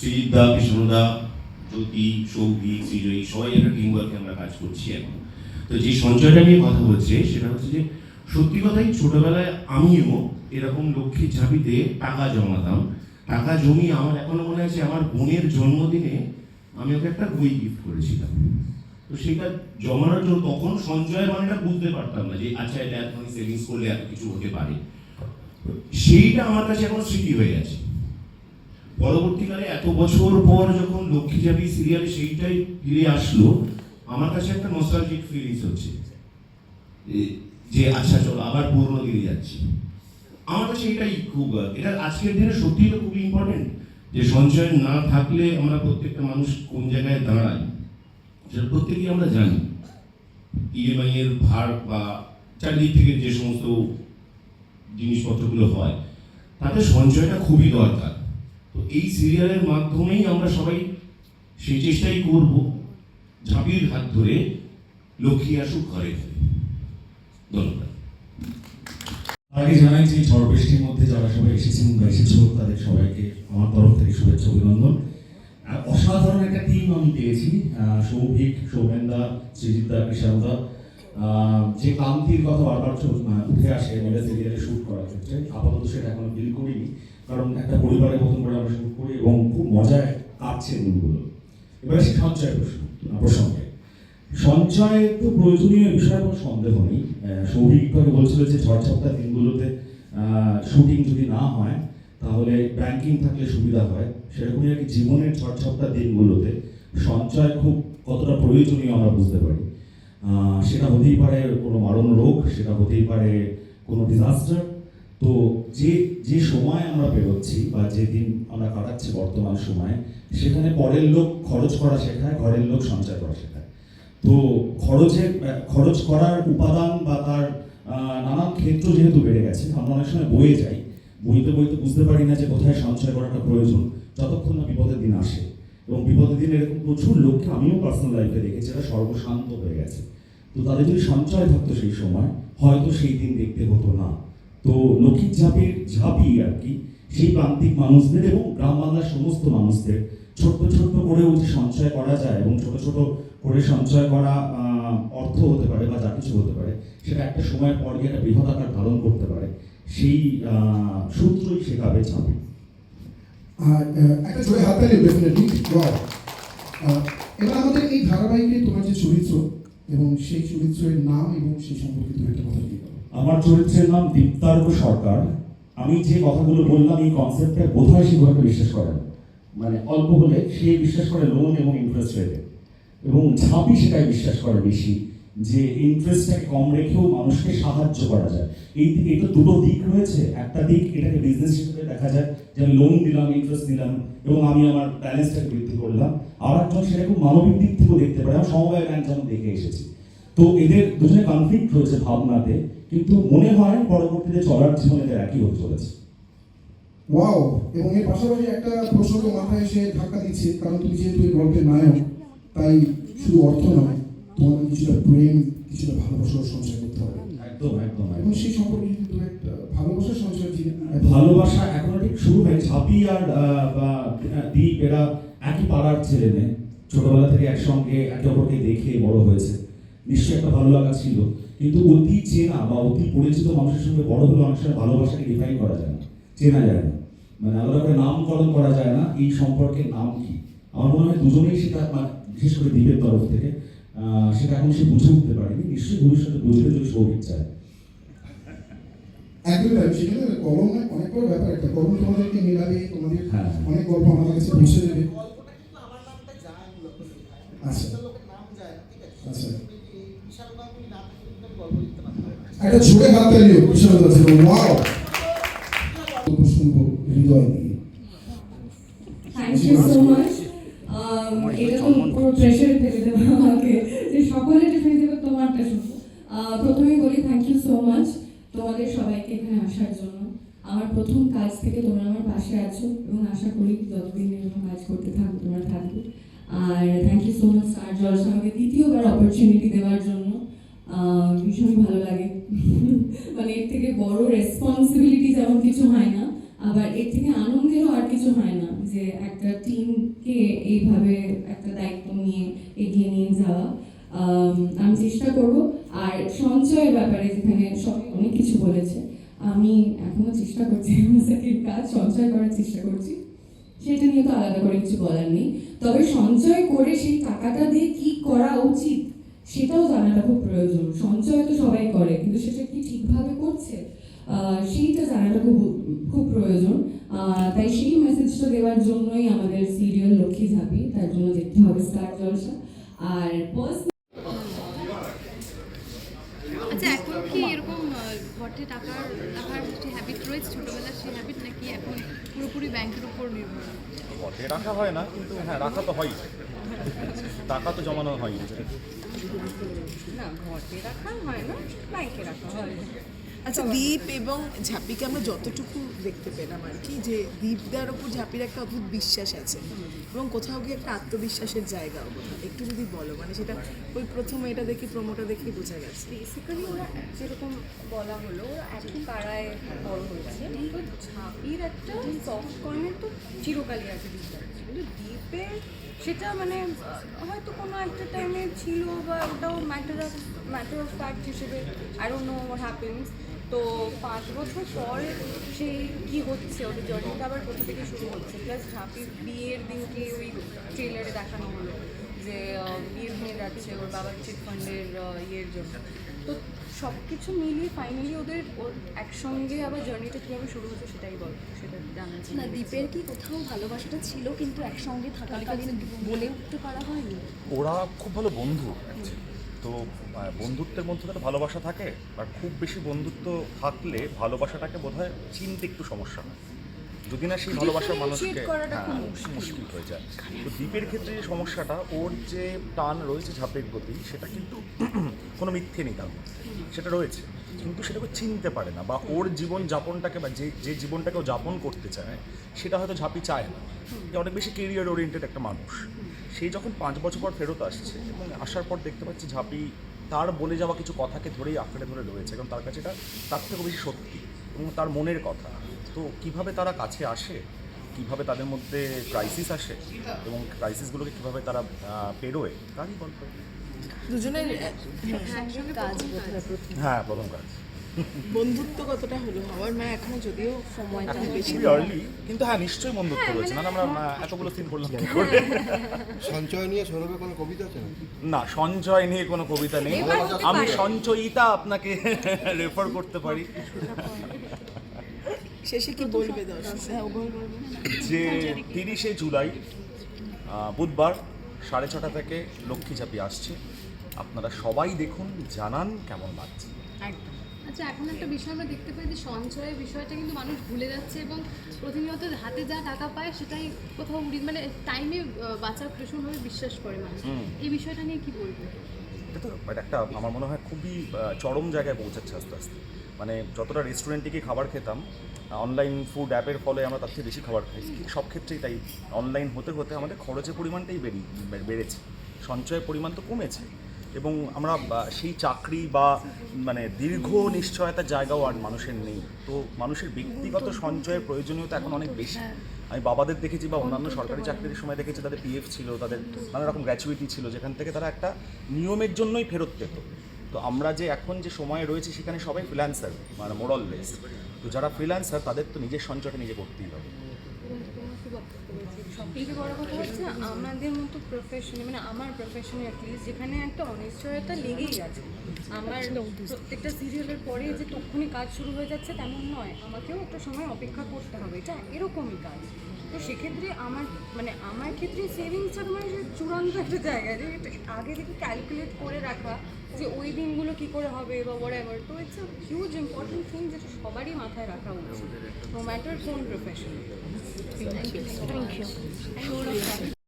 শ্রীদা কৃষ্ণদা, জ্যোতি সৌভিক শ্রীজয়ী, সবাই একটা টিম ওয়ার্কে আমরা কাজ করছি এখন। তো যে সঞ্চয়টা নিয়ে কথা বলছে সেটা হচ্ছে যে সত্যি কথাই ছোটবেলায় আমিও এরকম লক্ষ্মীর ঝাঁপিতে টাকা জমাতাম। টাকা জমিয়ে আমার এখনও মনে আছে আমার বোনের জন্মদিনে আমি ওকে একটা বই গিফট করেছিলাম। তো সেটা জমানোর জন্য তখন সঞ্চয় মানেটা বুঝতে পারতাম না যে আচ্ছা এটা এত সেভিংস করলে এত কিছু হতে পারে। সেইটা আমার কাছে এখন স্মৃতি হয়ে গেছে। পরবর্তীকালে এত বছর পর যখন লক্ষ্মী যাবি সিরিয়ালে সেইটাই ফিরে আসলো, আমার কাছে একটা নস্টালজিক ফিলিংস হচ্ছে। যে আচ্ছা চলো আবার পুরনো দিকে যাচ্ছি। আমার কাছে এটাই খুব, এটা আজকের দিনে সত্যিই তো খুবই ইম্পর্টেন্ট যে সঞ্চয় না থাকলে আমরা প্রত্যেকটা মানুষ কোন জায়গায় দাঁড়াই, সেটা প্রত্যেকেই আমরা জানি। ইএমআই এর ভার বা চারিদিক থেকে যে সমস্ত জিনিসপত্রগুলো হয়, তাতে সঞ্চয়টা খুবই দরকার। তো এই সিরিয়ালের মাধ্যমেই আমরা সবাই সেই চেষ্টাই করব ঝাঁপির হাত ধরে লক্ষ্মী আসুক ঘরে ঘরে। ধন্যবাদ। আগে জানাই যে ঝড় বৃষ্টির মধ্যে যারা সবাই এসেছেন বা এসেছ তাদের সবাইকে আমার তরফ থেকে শুভেচ্ছা অভিনন্দন। অসাধারণ একটা টিম আমি পেয়েছি সৌভিক সৌমেনদা সৃজিতদা আহ, যে ক্লান্তির কথা বারবার মানে উঠে আসে মেগা সিরিয়ালে শ্যুট করার ক্ষেত্রে আপাতত সেটা এখনও ফিল করিনি কারণ একটা পরিবারের মতন করে আমরা শ্যুট করি এবং খুব মজায় কাটছে দিনগুলো এবারে সে সঞ্চয় প্রশ্ন প্রসঙ্গে। সঞ্চয় তো প্রয়োজনীয় বিষয়ে কোনো সন্দেহ নেই। আহ, সৌভিক একটু বলছিল যে ঝড়ঝাপটা দিনগুলোতে শুটিং যদি না হয় তাহলে ব্যাংকিং থাকলে সুবিধা হয়। সেরকমই আর কি জীবনের ঝড়ঝাপটা দিনগুলোতে সঞ্চয় খুব কতটা প্রয়োজনীয় আমরা বুঝতে পারি। সেটা হতেই পারে কোনো মারণ রোগ সেটা হতেই পারে কোনো ডিজাস্টার তো যে যে সময় আমরা বেরোচ্ছি বা যে দিন আমরা কাটাচ্ছি বর্তমান সময়ে, সেখানে পরের লোক খরচ করা শেখায়, ঘরের লোক সঞ্চয় করা শেখায়। তো খরচের, খরচ করার উপাদান বা তার নানান ক্ষেত্র যেহেতু বেড়ে গেছে, আমরা অনেক সময় বয়ে যাই। বইতে বইতে বুঝতে পারি না যে কোথায় সঞ্চয় করাটা প্রয়োজন, যতক্ষণ না বিপদের দিন আসে। এবং বিপদের দিন এরকম প্রচুর লোককে আমিও পার্সোনাল লাইফে দেখেছি, যারা সর্বশান্ত হয়ে গেছে। তো তাদের যদি সঞ্চয় থাকতো সেই সময়, হয়তো সেই দিন দেখতে হতো না। তো লক্ষ্মীর ঝাঁপির ঝাঁপি আর কি, সেই প্রান্তিক মানুষদের এবং গ্রাম বাংলার সমস্ত মানুষদের। ছোট্ট ছোট্ট করেও যে সঞ্চয় করা যায় এবং ছোট ছোট করে সঞ্চয় করা অর্থ হতে পারে বা যা কিছু হতে পারে, সেটা একটা সময় পর গিয়ে একটা বৃহৎ আকার ধারণ করতে পারে। সেই সূত্রই শেখাবে আর একটা জোরে হাত তালি ডেফিনেটলি এবার আমাদের এই ধারাবাহিকে তোমার যে চরিত্র এবং সেই চরিত্রের নাম এবং সেই সম্পর্কে তুমি একটা কথা দিয়ে আমার চরিত্রের নাম দীপ্তার্ঘ সরকার। আমি যে কথাগুলো বললাম, এই কনসেপ্টে বোধহয় সে ঘরকে বিশ্বাস করেন। মানে অল্প হলে সে বিশ্বাস করে লোন এবং ইন্টারেস্ট রেটে এবং ঝাঁপি সেটাই বিশ্বাস করে বেশি, যে ইন্টারেস্টটাকে কম রেখেও মানুষকে সাহায্য করা যায়। এই এটা দুটো দিক রয়েছে। একটা দিক, এটাকে বিজনেস হিসেবে দেখা যায়, যে আমি লোন দিলাম ইন্টারেস্ট দিলাম এবং আমি আমার ব্যালেন্সটাকে বৃদ্ধি করলাম। আর একজন সেরকম মানবিক দিক থেকেও দেখতে পারে। আমার সমবায় ব্যাংক যেমন দেখে এসেছি। তো এদের দুজনে কনফ্লিক্ট রয়েছে ভাবনাতে। কিন্তু মনে হয় পরবর্তীতে চলার জীবনে এদের একই হতে চলেছে। ওয়াও এবং এর পাশাপাশি একটা প্রসঙ্গ মাথায় এসে ধাক্কা দিচ্ছে কারণ তুমি যেহেতু এই গল্পের নায়ক তাই শুধু অর্থ নয় তোমাদের কিছুটা প্রেম কিছুটা ভালোবাসার সঞ্চয় করতে হবে। একদম একদম এবং সেই সম্পর্কে তুমি একটা ভালোবাসার সঞ্চয় ভালোবাসা এখনও ঠিক শুরু হয় ঝাঁপি আর বা দীপ এরা একই পাড়ার ছেলে মেয়ে। ছোটবেলা থেকে একসঙ্গে একে অপরকে দেখে বড় হয়েছে। নিশ্চয়ই একটা ভালো লাগা ছিল। কিন্তু অতি চেনা বা অতি পরিচিত মানুষের সঙ্গে বড় হলে অনেক সময় ভালোবাসাকে ডিফাইন করা যায় না। চেনা যায় না। মানে আলাদা করে নামকরণ করা যায় না। এই সম্পর্কের নাম কি? আমার মনে হয় দুজনেই সেটা মানে বিশেষ করে দ্বীপের তরফ থেকে সেটা এখন সে বুঝে উঠতে পারেনি। নিশ্চয়ই ভবিষ্যতে বুঝবে যদি সৌভিক চায়। একদমই তাই। সেখানে কলম অনেক বড় ব্যাপার। একটা কলম তোমাদেরকে মেলাবে তোমাদের হ্যাঁ। অনেক গল্প আমাদের কাছে পৌঁছে দেবে গল্পটা কিন্তু আমার নামটা যায় মূলত শেখায়। আচ্ছা। একটা লোকের নাম যায় না, ঠিক আছে? আচ্ছা। তুমি এই বিশাল বাবুই না থাকলে কিন্তু আমি গল্প লিখতে পারতাম না। একটা জোরে হাত তালিও বিশাল আছে ওয়াও শুনব হৃদয় দিয়ে মাচ তোমাদের সবাইকে এখানে আসার জন্য। আমার প্রথম কাজ থেকে তোমরা আমার পাশে আছো এবং আশা করি যতদিন এরকম কাজ করতে থাকো, তোমরা থাকবে। আর থ্যাংক ইউ সো মাচ আমাকে দ্বিতীয়বার অপরচুনিটি দেওয়ার জন্য। ভীষণ ভালো লাগে। মানে এর থেকে বড় রেসপন্সিবিলিটি যেমন কিছু হয় না, আবার এর থেকে আনন্দেরও আর কিছু হয় না যে একটা টিমকে এইভাবে একটা দায়িত্ব নিয়ে এগিয়ে নিয়ে যাওয়া। আমি চেষ্টা করব। আর সঞ্চয়ের ব্যাপারে যেখানে সবাই অনেক কিছু বলেছে, আমি এখনও চেষ্টা করছি সেকেন্ড কাজ সঞ্চয় করার চেষ্টা করছি। সেটা নিয়ে তো আলাদা করে কিছু বলার নেই। তবে সঞ্চয় করে সেই টাকাটা দিয়ে কি করা উচিত সেটাও জানাটা খুব প্রয়োজন। সঞ্চয় তো সবাই করে, কিন্তু সেটা কি ঠিকভাবে করছে? সেইটা জানাটা খুব খুব প্রয়োজন। তাই সেই মেসেজটা দেওয়ার জন্যই আমাদের সিরিয়াল লক্ষ্মী ঝাঁপি, তার জন্য দেখতে হবে স্টার জলসা আর আচ্ছা এখন কি এরকম ঘটে টাকা রাখার যে হ্যাবিট রয়েছে, ছোটবেলার সেই হ্যাবিট নাকি এখন পুরোপুরি ব্যাংকের উপর নির্ভর। ঘটে রাখা হয় না কিন্তু হ্যাঁ রাখা তো হয় টাকা তো জমানো হয় না ঘরে রাখা হয় না ব্যাংকে রাখা হয় আচ্ছা দীপ এবং ঝাঁপিকে আমরা যতটুকু দেখতে পেলাম আর কি, যে দীপদার ওপর ঝাঁপির একটা অদ্ভুত বিশ্বাস আছে এবং কোথাও গিয়ে একটা আত্মবিশ্বাসের জায়গা একটু যদি বলো মানে সেটা ওই প্রথমে এটা দেখি প্রোমোটা দেখি বোঝা গেছে। বেসিক্যালি ওরা যেরকম বলা হলো একই পাড়ায় বড় হয়েছে। তো ঝাঁপির একটা সফট কর্নার তো চিরকালই আছে দীপের কিন্তু দ্বীপের সেটা মানে হয়তো কোনো একটা টাইমে ছিল বা ওটাও matter of matter of fact হিসেবে আই ডোন্ট নো হ্যাপেন্স তো পাঁচ বছর পর সেই কি হচ্ছে? ওদের জার্নিটা আবার কোথা থেকে শুরু হচ্ছে? প্লাস ঝাঁপির বিয়ের দিনকে ওই ট্রেলারে দেখানো হলো যে বিয়ে ভেঙে যাচ্ছে ওর বাবার চিট ফান্ডের ইয়ের জন্য। তো সব কিছু মিলিয়ে ফাইনালি ওদের ওর একসঙ্গে আবার জার্নিটা কীভাবে শুরু হচ্ছে সেটাই বল সেটা জানাচ্ছি না দ্বীপের কি কোথাও ভালোবাসাটা ছিল কিন্তু একসঙ্গে থাকাকালীন বলে উঠতে পারা হয়নি? ওরা খুব ভালো বন্ধু। তো বন্ধুত্বের মধ্যে তো ভালোবাসা থাকে আর খুব বেশি বন্ধুত্ব থাকলে ভালোবাসাটাকে বোধহয় চিনতে একটু সমস্যা হয় যদি না সেই ভালোবাসার মানুষকে হ্যাঁ, মুশকিল। মুশকিল হয়ে যায় তো দ্বীপের ক্ষেত্রে যে সমস্যাটা ওর যে টান রয়েছে ঝাপের প্রতি সেটা কিন্তু কোনো মিথ্যে নেই তার মধ্যে। সেটা রয়েছে কিন্তু সেটাকে চিনতে পারে না বা ওর জীবন যাপনটাকে বা যে যে জীবনটাকে ও যাপন করতে চায়, সেটা হয়তো ঝাঁপি চায় না। যে অনেক বেশি কেরিয়ার ওরিয়েন্টেড একটা মানুষ। সেই যখন পাঁচ বছর পর ফেরত আসছে এবং আসার পর দেখতে পাচ্ছি ঝাঁপি তার বলে যাওয়া কিছু কথাকে ধরেই আঁকড়ে ধরে রয়েছে এবং তার কাছে এটা তার থেকেও বেশি সত্যি এবং তার মনের কথা। তো কীভাবে তারা কাছে আসে, কীভাবে তাদের মধ্যে ক্রাইসিস আসে এবং ক্রাইসিসগুলোকে কীভাবে তারা পেরোয়, তারই গল্প। দুজনের কাজ হ্যাঁ প্রথম কাজ। বন্ধুত্ব কতটা হলো? হওয়ার মানে এখনও যদিও সময়টা বেশি আর্লি কিন্তু হ্যাঁ নিশ্চয়ই বন্ধুত্ব রয়েছে। না আমরা এতগুলো সিন করলাম কি করে? সঞ্চয় নিয়ে কোনো কবিতা আছে না সঞ্চয় নিয়ে কোনো কবিতা নেই। আমি সঞ্চয়িতা আপনাকে রেফার করতে পারি। শেষে কি বলবে দর্শক? হ্যাঁ বলবে যে তিরিশে জুলাই আহ, বুধবার সাড়ে ছটা থেকে লক্ষ্মী চাপি আসছে। আপনারা সবাই দেখুন জানান কেমন লাগছে। একদম। আচ্ছা এখন একটা বিষয় আমরা দেখতে পাই যে সঞ্চয়ের বিষয়টা কিন্তু মানুষ ভুলে যাচ্ছে এবং প্রতিনিয়ত হাতে যা টাকা পায় সেটাই কোথাও উড়ি মানে টাইমে বাঁচার ভীষণভাবে বিশ্বাস করে মানুষ। এই বিষয়টা নিয়ে কি বলব এটা তো একটা আমার মনে হয় খুবই চরম জায়গায় পৌঁছাচ্ছে আস্তে আস্তে। মানে যতটা রেস্টুরেন্টে গিয়ে খাবার খেতাম অনলাইন ফুড অ্যাপের ফলে আমরা তার থেকে বেশি খাবার খাই। ঠিক সব ক্ষেত্রেই তাই অনলাইন হতে হতে আমাদের খরচের পরিমাণটাই বেড়ে বেড়েছে। সঞ্চয়ের পরিমাণ তো কমেছে। এবং আমরা সেই চাকরি বা মানে দীর্ঘ নিশ্চয়তার জায়গাও আর মানুষের নেই। তো মানুষের ব্যক্তিগত সঞ্চয়ের প্রয়োজনীয়তা এখন অনেক বেশি। আমি বাবাদের দেখেছি বা অন্যান্য সরকারি চাকরির সময় দেখেছি তাদের পিএফ ছিল তাদের নানা রকম গ্র্যাচুইটি ছিল যেখান থেকে তারা একটা নিয়মের জন্যই ফেরত পেত। তো আমরা যে এখন যে সময়ে রয়েছে সেখানে সবাই ফ্রিল্যান্সার মানে মোরাললেস তো যারা ফ্রিল্যান্সার তাদের তো নিজের সঞ্চয়টা নিজে করতেই হবে। সবথেকে বড় কথা হচ্ছে আমাদের মতো প্রফেশনে মানে আমার প্রফেশনে অ্যাটলিস্ট যেখানে একটা অনিশ্চয়তা লেগেই আছে। আমার প্রত্যেকটা সিরিয়ালের পরে যে তক্ষুনি কাজ শুরু হয়ে যাচ্ছে তেমন নয়। আমাকেও একটা সময় অপেক্ষা করতে হবে। এটা এরকমই কাজ। তো সেক্ষেত্রে আমার মানে আমার ক্ষেত্রে সেভিংসটা তোমার চূড়ান্ত একটা জায়গা যে আগে থেকে ক্যালকুলেট করে রাখা যে ওই দিনগুলো কি করে হবে বা ওয়ার এভার তো it's a huge important thing যেটা সবারই মাথায় রাখা উচিত নো ম্যাটার কোন প্রফেশন থ্যাংক ইউ